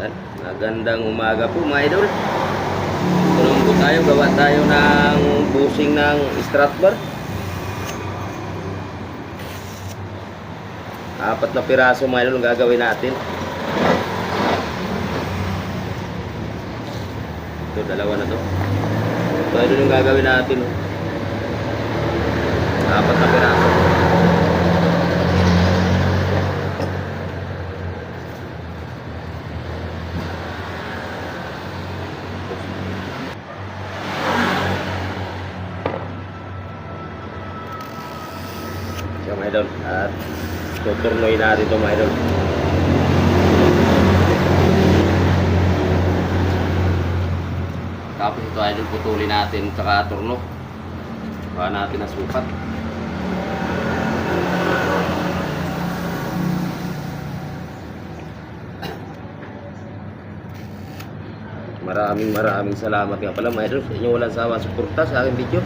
Yan. Magandang umaga po mga idol. Tulong po tayo, gawa tayo ng busing ng Stratbar. Apat na piraso mga idol gagawin natin. Ito, dalawa na to. Ito yung gagawin natin. oh. Apat na piraso. Tuturnoy natin ito mga idol. Tapos ito idol putulin natin tsaka turno. Baka natin na. Maraming maraming salamat nga pala mga idol sa inyo walang sawa suporta sa aking video.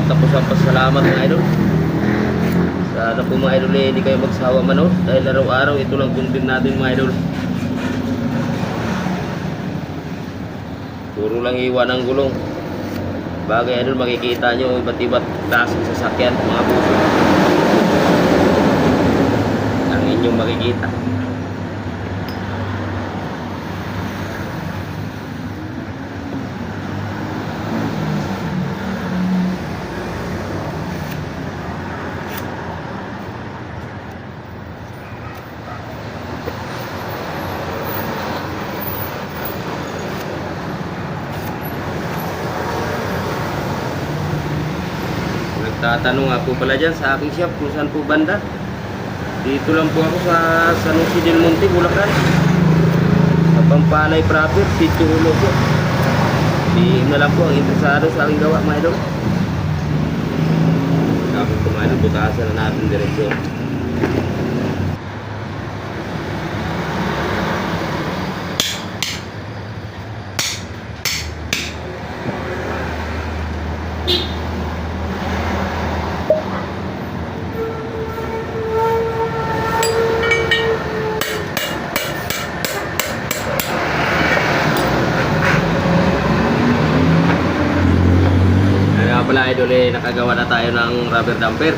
Walang katapusan pasalamat mga idol. Sana po mga idol eh, hindi kayo magsawa manood dahil araw-araw ito lang content natin mga idol. Puro lang iwan ng gulong. Bagay idol makikita nyo iba't iba't klaseng sasakyan mga buso. Ang inyong makikita. Nagtatanong nga po pala dyan sa aking shop kung saan po banda. Dito lang po ako sa San Jose del Monte, Bulacan. Sa Pampalay proper, Sitio Ulo po. Di na lang po ang interesado sa aking gawa, mga idol. Tapos kumain ng butasan na natin diretsyon. mga idol eh, nakagawa na tayo ng rubber damper.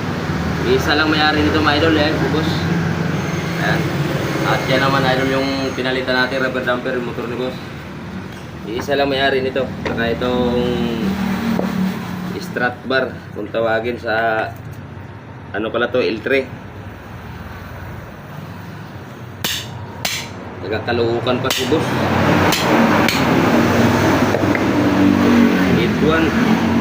Isa lang may-ari nito mga idol eh, bubos. Ayan. At yan naman idol yung pinalitan natin rubber damper yung motor ni boss. Isa lang may-ari nito. Saka itong strat bar kung tawagin sa ano pala to L3. Nagkakaluukan pa si boss. 8-1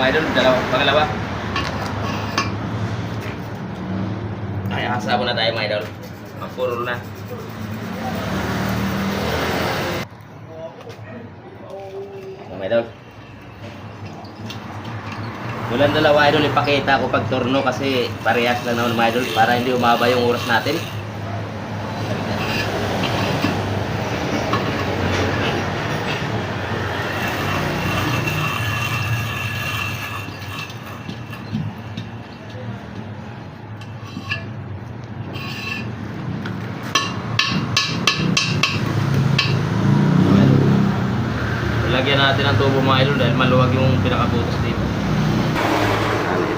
mga idol, dalawa, pangalawa. Ay, asa na tayo mga idol. Mapurol na. Mga idol. Walang dalawa idol, ipakita ko pag turno kasi parehas lang naman mga idol para hindi umaba yung oras natin. Lagyan natin ng tubo mga idol dahil maluwag yung pinakabutas dito.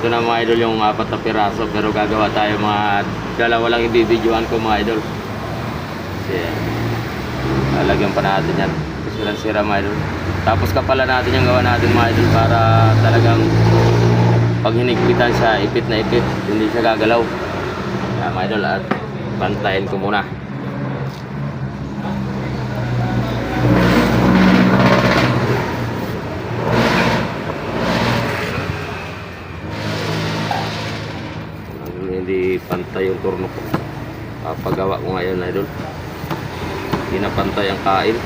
Ito na mga idol yung apat na piraso pero gagawa tayo mga dalawa lang ibibidyoan ko mga idol. Kasi lalagyan pa natin yan. Kasi sira mga idol. Tapos kapala natin yung gawa natin mga idol para talagang pag hinigpitan siya, ipit na ipit, hindi siya gagalaw. Yan mga idol at pantayin ko muna. Ano, hindi pantay yung turno ko papagawa ko ngayon idol. Hindi na pantay ang kain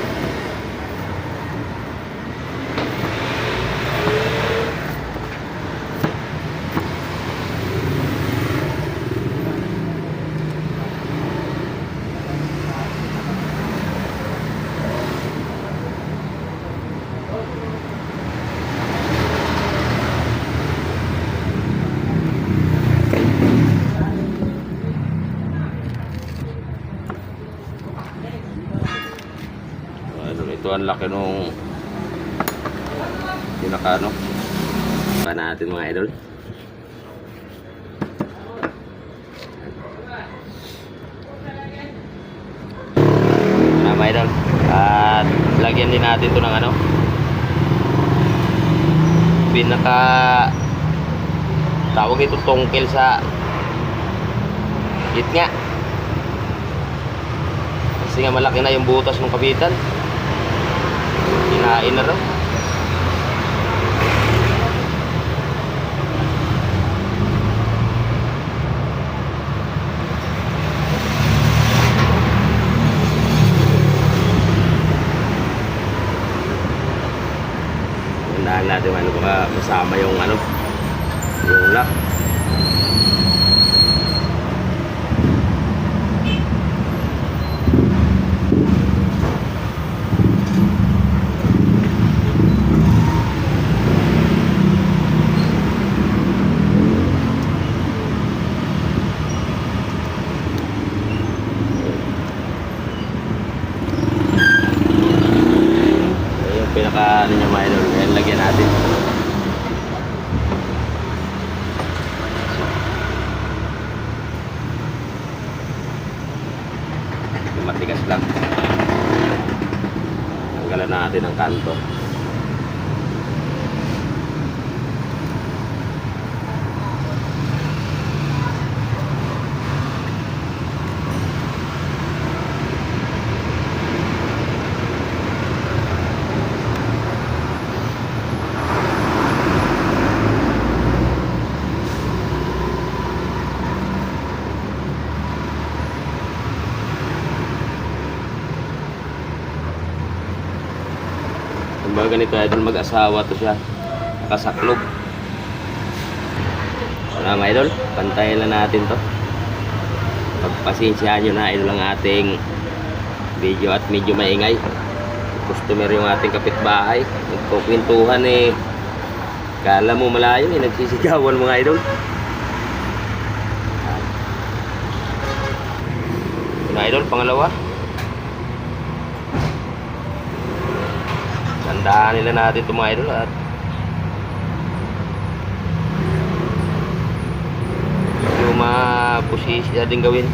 ano, ito ang laki nung pinaka ano? Pa natin mga idol. Na mga idol. At lagyan din natin to ng ano? Pinaka tawag ito tungkil sa gitna. Kasi nga malaki na yung butas ng kapitan kinain na raw. Tandaan natin ano baka masama yung ano yung lock Ito yung pinaka ano niya mga idol. Ayan, lagyan natin. Yung Matigas lang. Tanggalan natin ang kanto. kami nito idol mag-asawa to siya. Nakasaklog. Wala mga idol. Pantayan na natin to. Pagpasensyahan nyo na idol ang ating video at medyo maingay. Customer yung ating kapitbahay. Nagkukwintuhan eh. Kala mo malayo eh. Nagsisigawan mga idol. Mga idol pangalawa. Tandaan nila natin ito mga idol at posisi natin gawin.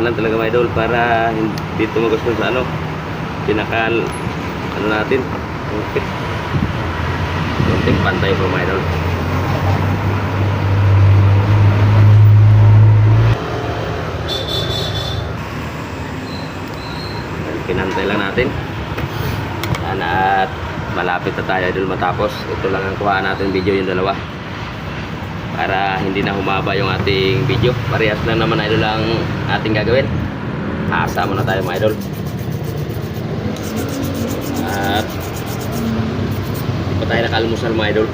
Lang talaga mga idol para hindi tumagos sa ano pinakal ano natin okay. konting pantay po mga idol. Pinantay lang natin. At malapit na tayo idol matapos. Ito lang ang kuhaan natin video yung dalawa para hindi na humaba yung ating video. Parehas lang naman idol ang ating gagawin. Asa muna tayo mga idol. At hindi pa tayo nakalmusal mga idol.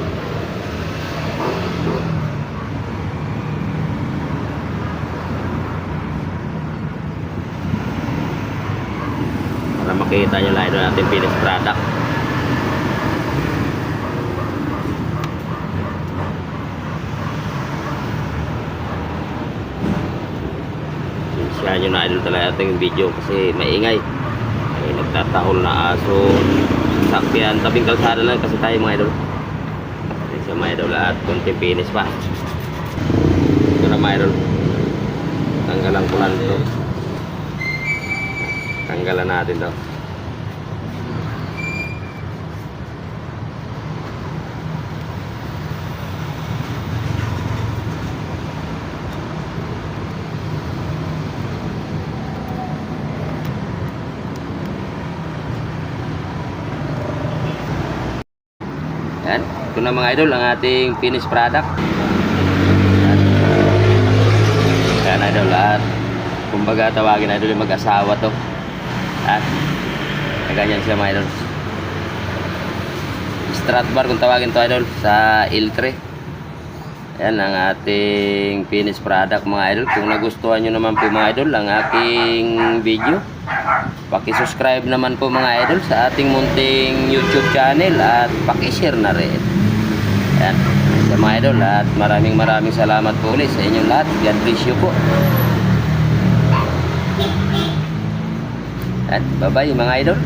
Para makita nyo lang idol natin finished product Siya nyo na idol talaga ating video kasi maingay. Ay, nagtatahol na aso. Sakyan, tabing kalsada lang kasi tayo mga idol. Ay, siya mga idol at konting finish pa. Ito na mga idol. Tanggalan ko lang ito. Tanggalan natin to. Ito na mga idol ang ating finished product. Yan. Idol at kumbaga tawagin idol yung mag-asawa to. At ganyan siya mga idol. Strat bar kung tawagin to idol sa Iltre. Yan ang ating finished product mga idol. Kung nagustuhan nyo naman po mga idol ang aking video, Paki-subscribe naman po mga idol sa ating munting YouTube channel at paki-share na rin. Yan. Sa mga idol at maraming maraming salamat po ulit sa inyong lahat. God bless you po. At bye-bye mga idol.